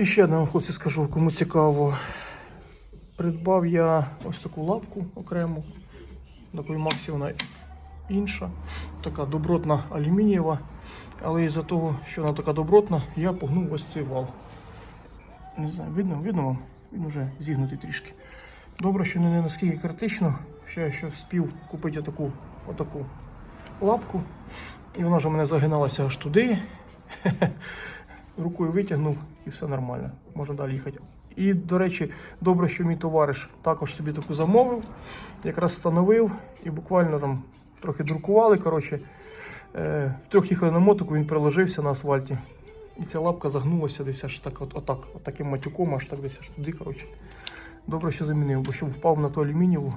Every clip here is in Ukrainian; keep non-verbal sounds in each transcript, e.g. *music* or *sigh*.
І ще одне хлопці, скажу, кому цікаво. Придбав я ось таку лапку окрему. Такої Максі вона інша. Така добротна алюмінієва. Але із-за того, що вона така добротна, я погнув ось цей вал. Не знаю, видно, видно вам? Він вже зігнутий трішки. Добре, що не наскільки критично, що я ще вспів купити отаку, отаку лапку. І вона ж у мене загиналася аж туди. *laughs* Рукою витягнув і все нормально. Можна далі їхати. І, до речі, добре, що мій товариш також собі таку замовив, якраз встановив і буквально там трохи друкували. Коротше, е, втрьох їхали на мотику, він приложився на асфальті. І ця лапка загнулася десь аж так, от, отак, от таким матюком, аж так десь аж туди. Коротше. Добре, що замінив, бо щоб впав на ту алюмінієву,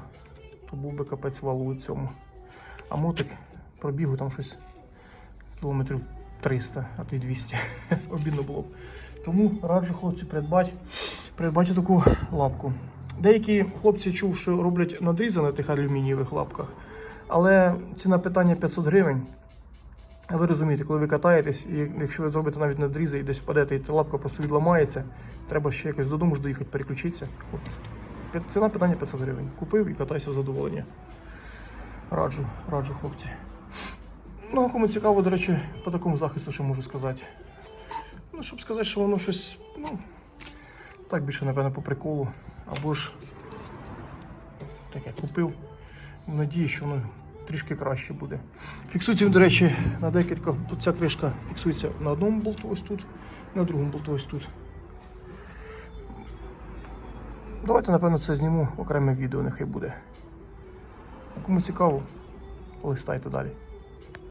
то був би капець валу у цьому. А мотик пробігу там щось кілометрів 300, а то й 200. *laughs* Обідно було б. Тому раджу хлопці придбати, придбати таку лапку. Деякі хлопці чув, що роблять надрізи на тих алюмінієвих лапках, але ціна питання 500 гривень. А ви розумієте, коли ви катаєтесь, і якщо ви зробите навіть надрізи і десь впадете, і лапка просто відламається, треба ще якось додому ж доїхати, переключитися. От. Ціна питання 500 гривень. Купив і катайся в задоволення. Раджу, раджу, хлопці. Ну, а кому цікаво, до речі, по такому захисту, що можу сказати. Ну, щоб сказати, що воно щось, ну, так більше, напевно, по приколу. Або ж таке купив. В надії, що воно трішки краще буде. Фіксується, до речі, на декілька. Ця кришка фіксується на одному болту ось тут, на другому болту ось тут. Давайте, напевно, це зніму окреме відео, нехай буде. Кому цікаво, листайте далі.